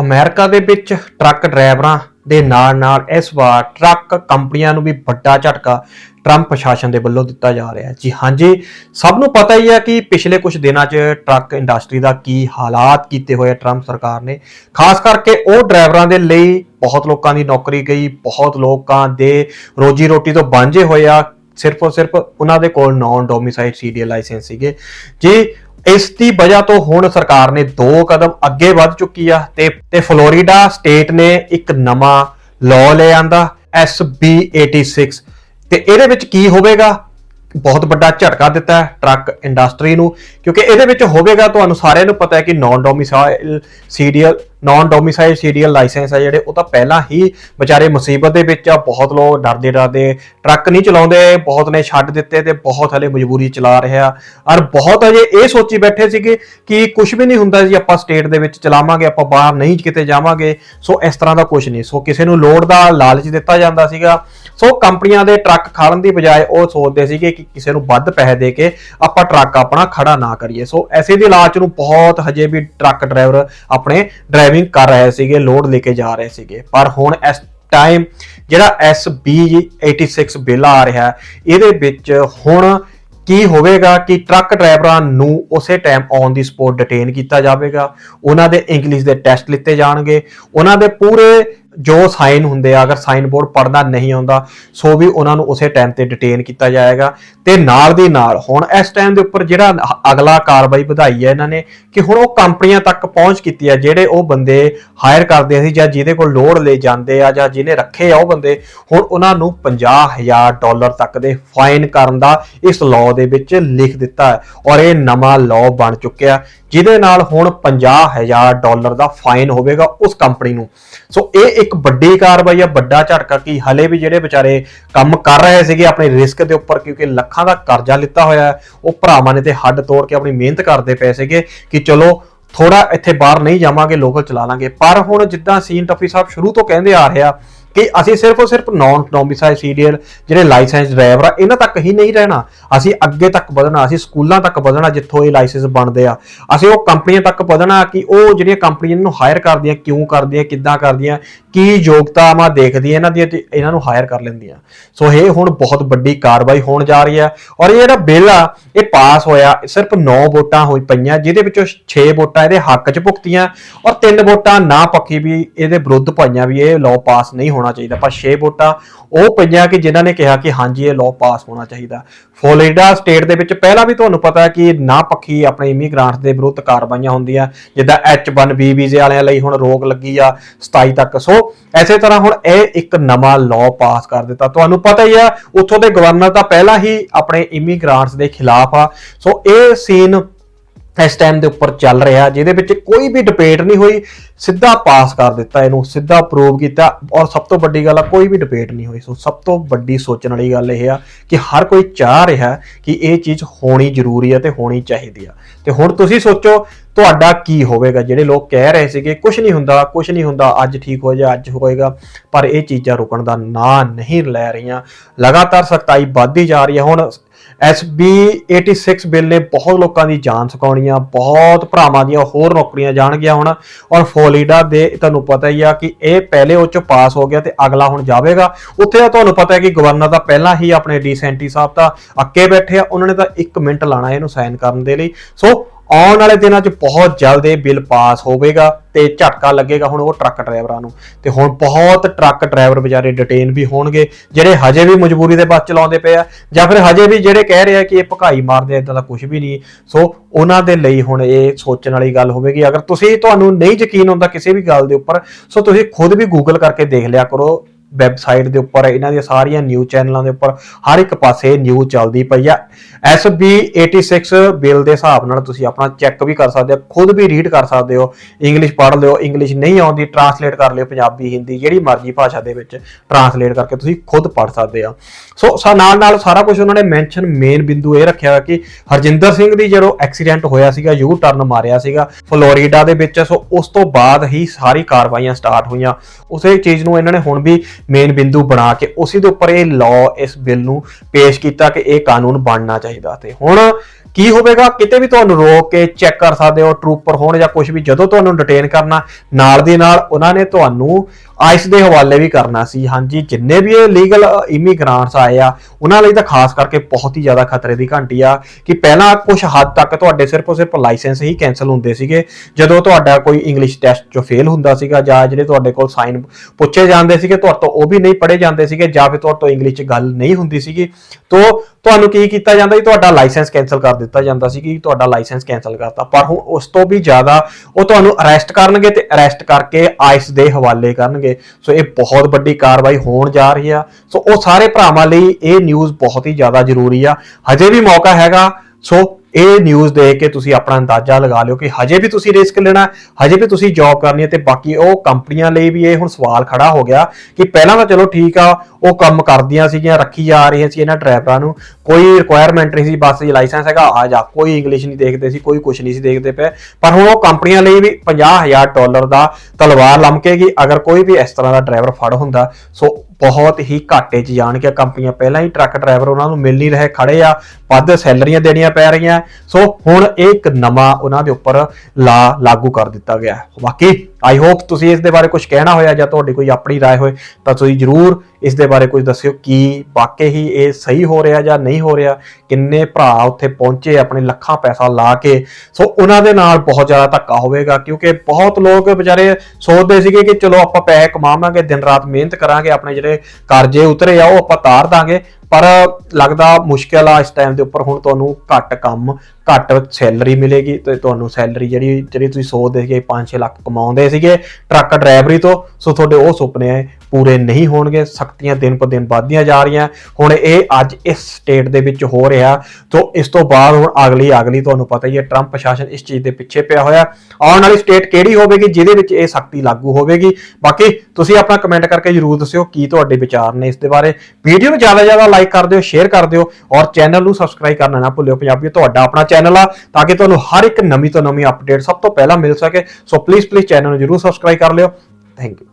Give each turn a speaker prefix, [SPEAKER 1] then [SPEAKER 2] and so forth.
[SPEAKER 1] America ਦੇ ਵਿੱਚ truck ਡਰਾਈਵਰਾਂ ਦੇ ਨਾਲ ਨਾਲ ਇਸ ਵਾਰ ਟਰੱਕ ਕੰਪਨੀਆਂ ਨੂੰ ਵੀ ਵੱਡਾ ਝਟਕਾ ਟਰੰਪ ਪ੍ਰਸ਼ਾਸਨ ਦੇ ਵੱਲੋਂ ਦਿੱਤਾ ਜਾ ਰਿਹਾ ਹੈ। ਜੀ ਹਾਂਜੀ ਸਭ ਨੂੰ ਪਤਾ ਹੀ ਹੈ ਕਿ ਪਿਛਲੇ ਕੁਝ ਦਿਨਾਂ 'ਚ ਟਰੱਕ ਇੰਡਸਟਰੀ ਦਾ ਕੀ ਹਾਲਾਤ ਕੀਤੇ ਹੋਏ ਟਰੰਪ ਸਰਕਾਰ ਨੇ। ਖਾਸ ਕਰਕੇ ਉਹ ਡਰਾਈਵਰਾਂ ਦੇ ਲਈ ਬਹੁਤ ਲੋਕਾਂ ਦੀ ਨੌਕਰੀ ਗਈ, ਬਹੁਤ ਲੋਕਾਂ ਦੇ ਰੋਜੀ ਰੋਟੀ ਤੋਂ ਵਾਂਝੇ ਹੋਏ ਆ। ਸਿਰਫ ਔਰ ਸਿਰਫ ਉਹਨਾਂ ਦੇ ਕੋਲ ਨਾਨ ਡੋਮਿਸਾਈਲ ਸੀਡੀਐਲ ਲਾਇਸੈਂਸ ਸੀਗੇ। ਜੀ ਇਸ ਦੀ ਵਜ੍ਹਾ ਤੋਂ ਹੁਣ ਸਰਕਾਰ ਨੇ ਦੋ ਕਦਮ ਅੱਗੇ ਵੱਧ ਚੁੱਕੀ ਆ ਤੇ ਤੇ ਫਲੋਰੀਡਾ ਸਟੇਟ ਨੇ ਇੱਕ ਨਵਾਂ ਲਾਅ ਲੈ ਆਂਦਾ SB 86 ਤੇ ਇਹਦੇ ਵਿੱਚ ਕੀ ਹੋਵੇਗਾ? ਬਹੁਤ ਵੱਡਾ ਝਟਕਾ ਦਿੱਤਾ ਹੈ ਟਰੱਕ ਇੰਡਸਟਰੀ ਨੂੰ, ਕਿਉਂਕਿ ਇਹਦੇ ਵਿੱਚ ਹੋਵੇਗਾ, ਤੁਹਾਨੂੰ ਸਾਰਿਆਂ ਨੂੰ ਪਤਾ ਹੈ ਕਿ non domicile serial non domicile serial license ਆ ਜਿਹੜੇ, ਉਹ ਤਾਂ ਪਹਿਲਾਂ ਹੀ ਵਿਚਾਰੇ ਮੁਸੀਬਤ ਦੇ ਵਿੱਚ ਆ, ਬਹੁਤ ਲੋਕ ਡਰਦੇ ਡਰਦੇ ਟਰੱਕ ਨਹੀਂ ਚਲਾਉਂਦੇ, ਬਹੁਤ ਨੇ ਛੱਡ ਦਿੱਤੇ ਤੇ ਬਹੁਤ ਹਲੇ ਮਜਬੂਰੀ ਚਲਾ ਰਿਹਾ। ਔਰ ਬਹੁਤ ਅਜੇ ਇਹ ਸੋਚੀ ਬੈਠੇ ਸੀਗੇ ਕਿ ਕੁਝ ਵੀ ਨਹੀਂ ਹੁੰਦਾ ਜੀ, ਆਪਾਂ ਸਟੇਟ ਦੇ ਵਿੱਚ ਚਲਾਵਾਂਗੇ, ਆਪਾਂ ਬਾਹਰ ਨਹੀਂ ਕਿਤੇ ਜਾਵਾਂਗੇ। ਸੋ ਇਸ ਤਰ੍ਹਾਂ ਦਾ ਕੁਝ ਨਹੀਂ। ਸੋ ਕਿਸੇ ਨੂੰ ਲੋੜ ਦਾ ਲਾਲਚ ਦਿੱਤਾ ਜਾਂਦਾ ਸੀਗਾ। ਸੋ ਕੰਪਨੀਆਂ ਦੇ ਟਰੱਕ ਖਾੜਨ ਦੀ ਬਜਾਏ ਉਹ ਸੋਚਦੇ ਸੀਗੇ ਕਿ ਕਿਸੇ ਨੂੰ ਵੱਧ ਪੈਸੇ ਦੇ ਕੇ ਆਪਾਂ ਟਰੱਕ ਆਪਣਾ ਖੜਾ ਨਾ ਕਰੀਏ। ਸੋ ਐਸੇ ਦੀ ਲਾਲਚ ਨੂੰ ਬਹੁਤ ਹਜੇ ਵੀ ਟਰੱਕ ਡਰਾਈਵਰ ਆਪਣੇ ਡਰਾਈਵਿੰਗ ਕਰ ਰਹੇ ਸੀਗੇ, ਲੋਡ ਲੈ ਕੇ ਜਾ ਰਹੇ ਸੀਗੇ। ਪਰ ਹੁਣ ਇਸ ਟਾਈਮ ਜਿਹੜਾ SB 86 ਬਿੱਲ ਆ ਰਿਹਾ, ਇਹਦੇ ਵਿੱਚ ਹੁਣ ਕੀ ਹੋਵੇਗਾ ਕਿ ਟਰੱਕ ਡਰਾਈਵਰਾਂ ਨੂੰ ਉਸੇ time on the spot detain ਕੀਤਾ ਜਾਵੇਗਾ। ਉਹਨਾਂ ਦੇ ਇੰਗਲਿਸ਼ ਦੇ ਟੈਸਟ ਲਿੱਤੇ ਜਾਣਗੇ। ਉਹਨਾਂ ਦੇ ਪੂਰੇ ਜੋ ਸਾਈਨ ਹੁੰਦੇ ਆ, ਅਗਰ ਸਾਈਨ ਬੋਰਡ ਪੜਨਾ ਨਹੀਂ ਆਉਂਦਾ, ਸੋ ਵੀ ਉਹਨਾਂ ਨੂੰ ਉਸੇ ਟਾਈਮ ਤੇ ਡਿਟੇਨ ਕੀਤਾ ਜਾਏਗਾ। ਤੇ ਨਾਲ ਦੀ ਨਾਲ ਹੁਣ ਇਸ ਟਾਈਮ ਦੇ ਉੱਪਰ ਜਿਹੜਾ ਅਗਲਾ ਕਾਰਵਾਈ ਵਧਾਈ ਹੈ ਇਹਨਾਂ ਨੇ, ਕਿ ਹੁਣ ਉਹ ਕੰਪਨੀਆਂ ਤੱਕ ਪਹੁੰਚ ਕੀਤੀ ਹੈ, ਜਿਹੜੇ ਉਹ ਬੰਦੇ ਹਾਇਰ ਕਰਦੇ ਸੀ ਜਾਂ ਜਿਹਦੇ ਕੋਲ ਲੋਡ ਲੈ ਜਾਂਦੇ ਆ ਜਾਂ ਜਿਹਨੇ ਰੱਖੇ ਆ ਉਹ ਬੰਦੇ, ਹੁਣ ਉਹਨਾਂ ਨੂੰ 50000 ਡਾਲਰ ਤੱਕ ਦੇ ਫਾਈਨ ਕਰਨ ਦਾ ਇਸ ਲਾਅ ਦੇ ਵਿੱਚ ਲਿਖ ਦਿੱਤਾ ਹੈ ਔਰ ਇਹ ਨਵਾਂ ਲਾਅ ਬਣ ਚੁੱਕਿਆ, ਜਿਹਦੇ ਨਾਲ ਹੁਣ 50000 ਡਾਲਰ ਦਾ ਫਾਈਨ ਹੋਵੇਗਾ ਉਸ ਕੰਪਨੀ ਨੂੰ। ਸੋ ਇਹ ਇੱਕ ਵੱਡੀ ਕਾਰਵਾਈ ਆ, ਵੱਡਾ ਝਟਕਾ ਕਿ ਹਲੇ ਵੀ ਜਿਹੜੇ ਵਿਚਾਰੇ ਕੰਮ ਕਰ ਰਹੇ ਸੀਗੇ ਆਪਣੇ ਰਿਸਕ ਦੇ ਉੱਪਰ, ਕਿਉਂਕਿ ਲੱਖਾਂ ਦਾ ਕਰਜ਼ਾ ਲਿੱਤਾ ਹੋਇਆ ਉਹ ਭਰਾਵਾਂ ਨੇ ਤੇ ਹੱਡ ਤੋੜ ਕੇ ਆਪਣੀ ਮਿਹਨਤ ਕਰਦੇ ਪਏ ਸੀਗੇ ਕਿ ਚਲੋ ਥੋੜਾ ਇੱਥੇ ਬਾਹਰ ਨਹੀਂ ਜਾਵਾਂਗੇ, ਲੋਕਲ ਚਲਾ ਲਾਂਗੇ। ਪਰ ਹੁਣ ਜਿੱਦਾਂ ਸੀਨ ਟਫੀ ਸਾਹਿਬ ਸ਼ੁਰੂ ਤੋਂ ਕਹਿੰਦੇ ਆ ਰਿਹਾ ਕਿ ਅਸੀਂ ਸਿਰਫ ਉਹ ਸਿਰਫ ਨਾਨ ਡੋਮਿਸਾਈਲ ਸੀਰੀਅਲ ਜਿਹੜੇ ਲਾਇਸੈਂਸ ਡਰਾਈਵਰ ਆ, ਇਹਨਾਂ ਤੱਕ ਹੀ ਨਹੀਂ ਰਹਿਣਾ। ਅਸੀਂ ਅੱਗੇ ਤੱਕ ਵਧਣਾ, ਅਸੀਂ ਸਕੂਲਾਂ ਤੱਕ ਵਧਣਾ ਜਿੱਥੋਂ ਇਹ ਲਾਇਸੈਂਸ ਬਣਦੇ ਆ। ਅਸੀਂ ਉਹ ਕੰਪਨੀਆਂ ਤੱਕ ਵਧਣਾ ਕਿ ਉਹ ਜਿਹੜੀਆਂ ਕੰਪਨੀਆਂ ਨੂੰ ਹਾਇਰ ਕਰਦੀਆਂ, ਕਿਉਂ ਕਰਦੀਆਂ, ਕਿੱਦਾਂ ਕਰਦੀਆਂ, ਕੀ ਯੋਗਤਾਵਾਂ ਦੇਖਦੀਆਂ, ਇਹਨਾਂ ਦੀਆਂ ਤੇ ਇਹਨਾਂ ਨੂੰ ਹਾਇਰ ਕਰ ਲੈਂਦੀਆਂ। ਸੋ ਇਹ ਹੁਣ ਬਹੁਤ ਵੱਡੀ ਕਾਰਵਾਈ ਹੋਣ ਜਾ ਰਹੀ ਹੈ ਔਰ ਇਹ ਜਿਹੜਾ ਬਿੱਲ ਆ, ਇਹ ਪਾਸ ਹੋਇਆ, ਸਿਰਫ 9 ਵੋਟਾਂ ਹੋਈ ਪਈਆਂ, ਜਿਹਦੇ ਵਿੱਚੋਂ 6 ਵੋਟਾਂ ਇਹਦੇ ਹੱਕ 'ਚ ਭੁਗਤੀਆਂ ਔਰ 3 ਵੋਟਾਂ ਨਾ ਪੱਕੀ ਵੀ ਇਹਦੇ ਵਿਰੁੱਧ ਪਾਈਆਂ ਵੀ ਇਹ ਲਾਅ ਪਾਸ ਨਹੀਂ ਹੋਣਾ ਚਾਹੀਦਾ। ਪਰ 6 ਵੋਟਾਂ ਉਹ ਪਈਆਂ ਕਿ ਜਿਨ੍ਹਾਂ ਨੇ ਕਿਹਾ ਕਿ ਹਾਂਜੀ, ਇਹ ਲਾਅ ਪਾਸ ਹੋਣਾ ਚਾਹੀਦਾ। ਫਲੋਰੀਡਾ ਸਟੇਟ ਦੇ ਵਿੱਚ ਪਹਿਲਾਂ ਵੀ ਤੁਹਾਨੂੰ ਪਤਾ ਕਿ ਨਾ ਪੱਖੀ ਆਪਣੇ ਇਮੀਗ੍ਰਾਂਟਸ ਦੇ ਵਿਰੁੱਧ ਕਾਰਵਾਈਆਂ ਹੁੰਦੀਆਂ। ਜਿੱਦਾਂ H1B ਵੀਜ਼ੇ ਵਾਲਿਆਂ ਲਈ ਹੁਣ ਰੋਕ ਲੱਗੀ ਆ 27 ਤੱਕ। ਸੋ ਐਸੇ ਤਰ੍ਹਾਂ ਹੁਣ ਇਹ ਇੱਕ ਨਵਾਂ ਲਾਅ ਪਾਸ ਕਰ ਦਿੱਤਾ। ਤੁਹਾਨੂੰ ਪਤਾ ਹੀ ਆ, ਉੱਥੋਂ ਦੇ ਗਵਰਨਰ ਤਾਂ ਪਹਿਲਾਂ ਹੀ ਆਪਣੇ ਇਮੀਗ੍ਰਾਂਟਸ ਦੇ ਖਿਲਾਫ ਆ। ਸੋ ਇਹ ਸੀਨ ਇਸ ਟਾਈਮ ਦੇ ਉੱਪਰ ਚੱਲ ਰਿਹਾ, ਜਿਹਦੇ ਵਿੱਚ ਕੋਈ ਵੀ ਡਿਬੇਟ ਨਹੀਂ ਹੋਈ, ਸਿੱਧਾ ਪਾਸ ਕਰ ਦਿੱਤਾ ਇਹਨੂੰ, ਸਿੱਧਾ ਅਪਰੂਵ ਕੀਤਾ। ਔਰ ਸਭ ਤੋਂ ਵੱਡੀ ਗੱਲ ਆ, ਕੋਈ ਵੀ ਡਿਬੇਟ ਨਹੀਂ ਹੋਈ। ਸੋ ਸਭ ਤੋਂ ਵੱਡੀ ਸੋਚਣ ਵਾਲੀ ਗੱਲ ਇਹ ਆ ਕਿ ਹਰ ਕੋਈ ਚਾਹ ਰਿਹਾ ਕਿ ਇਹ ਚੀਜ਼ ਹੋਣੀ ਜ਼ਰੂਰੀ ਆ ਤੇ ਹੋਣੀ ਚਾਹੀਦੀ ਆ। ਤੇ ਹੁਣ ਤੁਸੀਂ ਸੋਚੋ, ਤੁਹਾਡਾ ਕੀ ਹੋਵੇਗਾ? ਜਿਹੜੇ ਲੋਕ ਕਹਿ ਰਹੇ ਸੀਗੇ ਕੁਝ ਨਹੀਂ ਹੁੰਦਾ ਕੁਝ ਨਹੀਂ ਹੁੰਦਾ, ਅੱਜ ਠੀਕ ਹੋ ਜਾ ਅੱਜ ਹੋਏਗਾ, ਪਰ ਇਹ ਚੀਜ਼ਾਂ ਰੁਕਣ ਦਾ ਨਾਂ ਨਹੀਂ ਲੈ ਰਹੀਆਂ। ਲਗਾਤਾਰ ਸਖਤਾਈ ਵੱਧਦੀ ਜਾ ਰਹੀ ਹੈ ਹੁਣ SB 86 ਬਿੱਲ ਨੇ ਬਹੁਤ ਲੋਕਾਂ ਦੀ ਜਾਨ ਸੁਕਾਉਣੀ ਆ, ਬਹੁਤ ਭਰਾਵਾਂ ਦੀਆਂ ਹੋਰ ਨੌਕਰੀਆਂ ਜਾਣਗੀਆਂ ਹੁਣ। ਔਰ ਫਲੋਰੀਡਾ ਦੇ, ਤੁਹਾਨੂੰ ਪਤਾ ਹੀ ਆ ਕਿ ਇਹ ਪਹਿਲੇ ਉਹ ਚ ਪਾਸ ਹੋ ਗਿਆ ਤੇ ਅਗਲਾ ਹੁਣ ਜਾਵੇਗਾ। ਉੱਥੇ ਤਾਂ ਤੁਹਾਨੂੰ ਪਤਾ ਹੈ ਕਿ ਗਵਰਨਰ ਦਾ ਪਹਿਲਾਂ ਹੀ ਆਪਣੇ ਡੀਸੈਂਟੀ ਸਾਹਿਬ ਤਾਂ ਅੱਕੇ ਬੈਠੇ ਆ, ਉਹਨਾਂ ਨੇ ਤਾਂ 1 ਮਿੰਟ ਲਾਣਾ ਇਹਨੂੰ ਸਾਈਨ ਕਰਨ ਦੇ ਲਈ। ਸੋ ਆਉਣ ਵਾਲੇ ਦਿਨਾਂ 'ਚ ਬਹੁਤ ਜਲਦ ਇਹ ਬਿੱਲ ਪਾਸ ਹੋਵੇਗਾ ਤੇ ਝਟਕਾ ਲੱਗੇਗਾ ਹੁਣ ਉਹ ਟਰੱਕ ਡਰਾਈਵਰਾਂ ਨੂੰ। ਤੇ ਹੁਣ ਬਹੁਤ ਟਰੱਕ ਡਰਾਈਵਰ ਵਿਚਾਰੇ ਡਿਟੇਨ ਵੀ ਹੋਣਗੇ, ਜਿਹੜੇ ਹਜੇ ਵੀ ਮਜਬੂਰੀ ਦੇ ਬੱਸ ਚਲਾਉਂਦੇ ਪਏ ਆ ਜਾਂ ਫਿਰ ਹਜੇ ਵੀ ਜਿਹੜੇ ਕਹਿ ਰਹੇ ਆ ਕਿ ਇਹ ਭਕਾਈ ਮਾਰਦੇ ਇਦਾਂ ਦਾ ਕੁਝ ਵੀ ਨਹੀਂ। ਸੋ ਉਹਨਾਂ ਦੇ ਲਈ ਹੁਣ ਇਹ ਸੋਚਣ ਵਾਲੀ ਗੱਲ ਹੋਵੇਗੀ। ਅਗਰ ਤੁਸੀਂ ਤੁਹਾਨੂੰ ਨਹੀਂ ਯਕੀਨ ਹੁੰਦਾ ਕਿਸੇ ਵੀ ਗੱਲ ਦੇ ਉੱਪਰ, ਸੋ ਤੁਸੀਂ ਖੁਦ ਵੀ ਗੂਗਲ ਕਰਕੇ ਦੇਖ ਲਿਆ ਕਰੋ ਵੈਬਸਾਈਟ ਦੇ ਉੱਪਰ, ਇਹਨਾਂ ਦੀਆਂ ਸਾਰੀਆਂ ਨਿਊਜ਼ ਚੈਨਲਾਂ ਦੇ ਉੱਪਰ, ਹਰ ਇੱਕ ਪਾਸੇ ਨਿਊਜ਼ ਚੱਲਦੀ ਪਈ ਆ। SB 86 ਬਿੱਲ ਦੇ ਹਿਸਾਬ ਨਾਲ ਤੁਸੀਂ ਆਪਣਾ ਚੈੱਕ ਵੀ ਕਰ ਸਕਦੇ ਹੋ, ਖੁਦ ਵੀ ਰੀਡ ਕਰ ਸਕਦੇ ਹੋ। ਇੰਗਲਿਸ਼ ਪੜ੍ਹ ਲਿਓ ਇੰਗਲਿਸ਼ ਨਹੀਂ ਆਉਂਦੀ ਟਰਾਂਸਲੇਟ ਕਰ ਲਿਓ ਪੰਜਾਬੀ, ਹਿੰਦੀ, ਜਿਹੜੀ ਮਰਜ਼ੀ ਭਾਸ਼ਾ ਦੇ ਵਿੱਚ ਟਰਾਂਸਲੇਟ ਕਰਕੇ ਤੁਸੀਂ ਖੁਦ ਪੜ੍ਹ ਸਕਦੇ ਆ ਸੋ ਸਾ ਨਾਲ ਨਾਲ ਸਾਰਾ ਕੁਝ ਉਹਨਾਂ ਨੇ ਮੈਂਸ਼ਨ ਮੇਨ ਬਿੰਦੂ ਇਹ ਰੱਖਿਆ ਹੋਇਆ ਕਿ ਹਰਜਿੰਦਰ ਸਿੰਘ ਦੀ ਜਦੋਂ ਐਕਸੀਡੈਂਟ ਹੋਇਆ ਸੀਗਾ ਯੂ ਟਰਨ ਮਾਰਿਆ ਸੀਗਾ ਫਲੋਰੀਡਾ ਦੇ ਵਿੱਚ, ਸੋ ਉਸ ਤੋਂ ਬਾਅਦ ਹੀ ਸਾਰੀ ਕਾਰਵਾਈਆਂ ਸਟਾਰਟ ਹੋਈਆਂ। ਉਸੇ ਚੀਜ਼ ਨੂੰ ਇਹਨਾਂ ਨੇ ਹੁਣ ਵੀ ਮੇਨ ਬਿੰਦੂ ਬਣਾ ਕੇ ਉਸੇ ਦੇ ਉੱਪਰ ਇਹ ਲਾਅ ਇਸ ਬਿੱਲ ਨੂੰ ਪੇਸ਼ ਕੀਤਾ ਕਿ ਇਹ ਕਾਨੂੰਨ ਬਣਨਾ ਚਾਹੀਦਾ ਤੇ ਹੁਣ ਕੀ ਹੋਵੇਗਾ? ਕਿਤੇ ਵੀ ਤੁਹਾਨੂੰ ਰੋਕ ਕੇ ਚੈੱਕ ਕਰ ਸਕਦੇ ਹੋ ਟਰੂਪਰ ਹੋਣ ਜਾਂ ਕੁਝ ਵੀ, ਜਦੋਂ ਤੁਹਾਨੂੰ ਡਿਟੇਨ ਕਰਨਾ, ਨਾਲ ਦੀ ਨਾਲ ਉਹਨਾਂ ਨੇ ਤੁਹਾਨੂੰ ਆਈਸ ਦੇ ਹਵਾਲੇ ਵੀ ਕਰਨਾ ਸੀ। ਹਾਂਜੀ, ਜਿੰਨੇ ਵੀ ਇਹ ਲੀਗਲ ਇਮੀਗ੍ਰਾਂਟਸ ਆਏ ਆ, ਉਹਨਾਂ ਲਈ ਤਾਂ ਖਾਸ ਕਰਕੇ ਬਹੁਤ ਹੀ ਜ਼ਿਆਦਾ ਖਤਰੇ ਦੀ ਘੰਟੀ ਆ ਕਿ ਪਹਿਲਾਂ ਕੁਝ ਹੱਦ ਤੱਕ ਤੁਹਾਡੇ ਸਿਰਫ ਸਿਰਫ ਲਾਇਸੈਂਸ ਹੀ ਕੈਨਸਲ ਹੁੰਦੇ ਸੀਗੇ। ਜਦੋਂ ਤੁਹਾਡਾ ਕੋਈ ਇੰਗਲਿਸ਼ ਟੈਸਟ ਚੋਂ ਫੇਲ ਹੁੰਦਾ ਸੀਗਾ ਜਾਂ ਜਿਹੜੇ ਤੁਹਾਡੇ ਕੋਲ ਸਾਈਨ ਪੁੱਛੇ ਜਾਂਦੇ ਸੀਗੇ, ਤੁਹਾਡੇ ਤੋਂ ਉਹ ਵੀ ਨਹੀਂ ਪੜ੍ਹੇ ਜਾਂਦੇ ਸੀਗੇ ਜਾਂ ਫਿਰ ਤੁਹਾਡੇ ਤੋਂ ਇੰਗਲਿਸ਼ 'ਚ ਗੱਲ ਨਹੀਂ ਹੁੰਦੀ ਸੀਗੀ, ਤੋਂ ਤੁਹਾਨੂੰ ਕੀ ਕੀਤਾ ਜਾਂਦਾ ਸੀ? ਤੁਹਾਡਾ ਲਾਇਸੈਂਸ ਕੈਨਸਲ ਕਰ ਦਿੱਤਾ ਜਾਂਦਾ ਸੀ ਕਿ ਤੁਹਾਡਾ ਲਾਇਸੈਂਸ ਕੈਨਸਲ ਕਰਤਾ। ਪਰ ਹੁਣ ਉਸ ਤੋਂ ਵੀ ਜ਼ਿਆਦਾ ਉਹ ਤੁਹਾਨੂੰ ਅਰੈਸਟ ਕਰਨਗੇ ਤੇ ਅਰੈਸਟ ਕਰਕੇ ਆਈਸ ਦੇ ਹਵਾਲੇ ਕਰਨਗੇ। ਸੋ ਇਹ ਬਹੁਤ ਵੱਡੀ ਕਾਰਵਾਈ ਹੋਣ ਜਾ ਰਹੀ ਆ। ਸੋ ਉਹ ਸਾਰੇ ਭਰਾਵਾਂ ਲਈ ਇਹ ਨਿਊਜ਼ ਬਹੁਤ ਹੀ ਜ਼ਿਆਦਾ ਜ਼ਰੂਰੀ ਆ। ਹਜੇ ਵੀ ਮੌਕਾ ਹੈਗਾ। ਸੋ ਇਹ ਨਿਊਜ਼ ਦੇਖ ਕੇ ਤੁਸੀਂ ਆਪਣਾ ਅੰਦਾਜ਼ਾ ਲਗਾ ਲਿਓ ਕਿ ਹਜੇ ਵੀ ਤੁਸੀਂ ਰਿਸਕ ਲੈਣਾ, ਹਜੇ ਵੀ ਤੁਸੀਂ ਜੌਬ ਕਰਨੀ ਹੈ ਤੇ ਬਾਕੀ ਉਹ ਕੰਪਨੀਆਂ ਲਈ ਵੀ ਇਹ ਹੁਣ ਸਵਾਲ ਖੜਾ ਹੋ ਗਿਆ ਕਿ ਪਹਿਲਾਂ ਤਾਂ ਚਲੋ ਠੀਕ ਆ, ਉਹ ਕੰਮ ਕਰਦੀਆਂ ਸੀਗੀਆਂ, ਰੱਖੀ ਜਾ ਰਹੀਆਂ ਸੀ ਇਹਨਾਂ ਡਰਾਈਵਰਾਂ ਨੂੰ, ਕੋਈ ਰਿਕੁਆਇਰਮੈਂਟ ਨਹੀਂ ਸੀ, ਬਸ ਇਹ ਲਾਇਸੈਂਸ ਹੈਗਾ, ਆ ਜਾ, ਕੋਈ ਇੰਗਲਿਸ਼ ਨਹੀਂ ਦੇਖਦੇ ਸੀ, ਕੋਈ ਕੁਝ ਨਹੀਂ ਸੀ ਦੇਖਦੇ ਪਏ, ਪਰ ਹੁਣ ਉਹ ਕੰਪਨੀਆਂ ਲਈ ਵੀ 50000 ਡਾਲਰ ਦਾ ਤਲਵਾਰ ਲਮਕੇਗੀ, ਅਗਰ ਕੋਈ ਵੀ ਇਸ ਤਰ੍ਹਾਂ ਦਾ ਡਰਾਈਵਰ ਫੜ ਹੁੰਦਾ ਸੋ ਬਹੁਤ ਹੀ ਘਾਟੇ 'ਚ ਜਾਣਗੀਆਂ ਕੰਪਨੀਆਂ ਪਹਿਲਾਂ ਹੀ ਟਰੱਕ ਡਰਾਈਵਰ ਉਹਨਾਂ ਨੂੰ ਮਿਲ ਨਹੀਂ ਰਹੇ ਖੜੇ ਆ, ਵੱਧ ਸੈਲਰੀਆਂ ਦੇਣੀਆਂ ਪੈ ਰਹੀਆਂ। ਸੋ ਹੁਣ ਇਹ ਇੱਕ ਨਵਾਂ ਉਹਨਾਂ ਦੇ ਉੱਪਰ ਲਾ ਲਾਗੂ ਕਰ ਦਿੱਤਾ ਗਿਆ। ਬਾਕੀ ਆਈ ਹੋਪ ਤੁਸੀਂ ਇਸ ਦੇ ਬਾਰੇ ਕੁਝ ਕਹਿਣਾ ਹੋਇਆ ਜਾਂ ਤੁਹਾਡੀ ਕੋਈ ਆਪਣੀ رائے ਹੋਏ ਤਾਂ ਤੁਸੀਂ ਜਰੂਰ ਇਸ ਦੇ ਬਾਰੇ ਕੁਝ ਦੱਸਿਓ ਕਿ ਵਾਕਈ ਹੀ ਇਹ ਸਹੀ ਹੋ ਰਿਹਾ ਜਾਂ ਨਹੀਂ ਹੋ ਰਿਹਾ ਕਿੰਨੇ ਭਰਾ ਉੱਥੇ ਪਹੁੰਚੇ ਆਪਣੇ ਲੱਖਾਂ ਪੈਸਾ ਲਾ ਕੇ ਸੋ ਉਹਨਾਂ ਦੇ ਨਾਲ ਬਹੁਤ ਜ਼ਿਆਦਾ ਧੱਕਾ ਹੋਵੇਗਾ ਕਿਉਂਕਿ ਬਹੁਤ ਲੋਕ ਵਿਚਾਰੇ ਸੋਚਦੇ ਸੀਗੇ ਕਿ ਚਲੋ ਆਪਾਂ ਪੈਸੇ ਕਮਾਵਾਂਗੇ ਦਿਨ ਰਾਤ ਮਿਹਨਤ ਕਰਾਂਗੇ ਆਪਣੇ ਜਿਹੜੇ ਕਰਜ਼ੇ ਉਤਰੇ ਆ ਉਹ ਆਪਾਂ ਤਾਰ ਦਾਂਗੇ ਪਰ ਲੱਗਦਾ ਮੁਸ਼ਕਿਲ ਆ ਇਸ ਟਾਈਮ ਦੇ ਉੱਪਰ। ਹੁਣ ਤੁਹਾਨੂੰ ਘੱਟ ਕੰਮ, ਘੱਟ ਸੈਲਰੀ ਮਿਲੇਗੀ ਤੇ ਤੁਹਾਨੂੰ ਸੈਲਰੀ ਜਿਹੜੀ ਜਿਹੜੀ ਤੁਸੀਂ ਸੋਚਦੇ ਸੀਗੇ 5-6 ਲੱਖ ਕਮਾਉਂਦੇ ਸੀਗੇ ਟਰੱਕ ਡਰਾਈਵਰੀ ਤੋਂ, ਸੋ ਤੁਹਾਡੇ ਉਹ ਸੁਪਨੇ ਪੂਰੇ ਨਹੀਂ ਹੋਣਗੇ। ਸਖਤੀਆਂ ਦਿਨ ਪਰ ਦਿਨ ਵੱਧਦੀਆਂ ਜਾ ਰਹੀਆਂ। ਹੁਣ ਇਹ ਅੱਜ ਇਸ ਸਟੇਟ ਦੇ ਵਿੱਚ ਹੋ ਰਿਹਾ। ਤੋਂ ਇਸ ਤੋਂ ਬਾਅਦ ਹੁਣ ਅਗਲੀ ਅਗਲੀ ਤੁਹਾਨੂੰ ਪਤਾ ਹੀ ਹੈ ਟਰੰਪ ਪ੍ਰਸ਼ਾਸਨ ਇਸ ਚੀਜ਼ ਦੇ ਪਿੱਛੇ ਪਿਆ ਹੋਇਆ। ਆਉਣ ਵਾਲੀ ਸਟੇਟ ਕਿਹੜੀ ਹੋਵੇਗੀ, ਜਿਹਦੇ ਵਿੱਚ ਇਹ ਸਖਤੀ ਲਾਗੂ ਹੋਵੇਗੀ? ਬਾਕੀ ਤੁਸੀਂ ਆਪਣਾ ਕਮੈਂਟ ਕਰਕੇ ਜਰੂਰ ਦੱਸਿਓ ਕੀ ਤੁਹਾਡੇ ਵਿਚਾਰ ਨੇ ਇਸ ਦੇ ਬਾਰੇ। ਵੀਡੀਓ ਨੂੰ ਜ਼ਿਆਦਾ ਜ਼ਿਆਦਾ ਲਾਈਕ ਕਰ ਦਿਓ ਸ਼ੇਅਰ ਕਰ ਦਿਓ ਔਰ ਚੈਨਲ ਨੂੰ ਸਬਸਕ੍ਰਾਈਬ ਕਰਨਾ ਨਾ ਭੁੱਲਿਓ। ਪੰਜਾਬੀ ਤੁਹਾਡਾ ਆਪਣਾ ਚੈਨਲ ਆ ਤਾਂ ਕਿ ਤੁਹਾਨੂੰ ਹਰ ਇੱਕ ਨਵੀਂ ਤੋਂ ਨਵੀਂ ਅਪਡੇਟ ਸਭ ਤੋਂ ਪਹਿਲਾਂ ਮਿਲ ਸਕੇ। ਸੋ ਪਲੀਜ਼ ਪਲੀਜ਼ ਚੈਨਲ ਨੂੰ ਜਰੂਰ ਸਬਸਕ੍ਰਾਈਬ ਕਰ ਲਿਓ। Thank you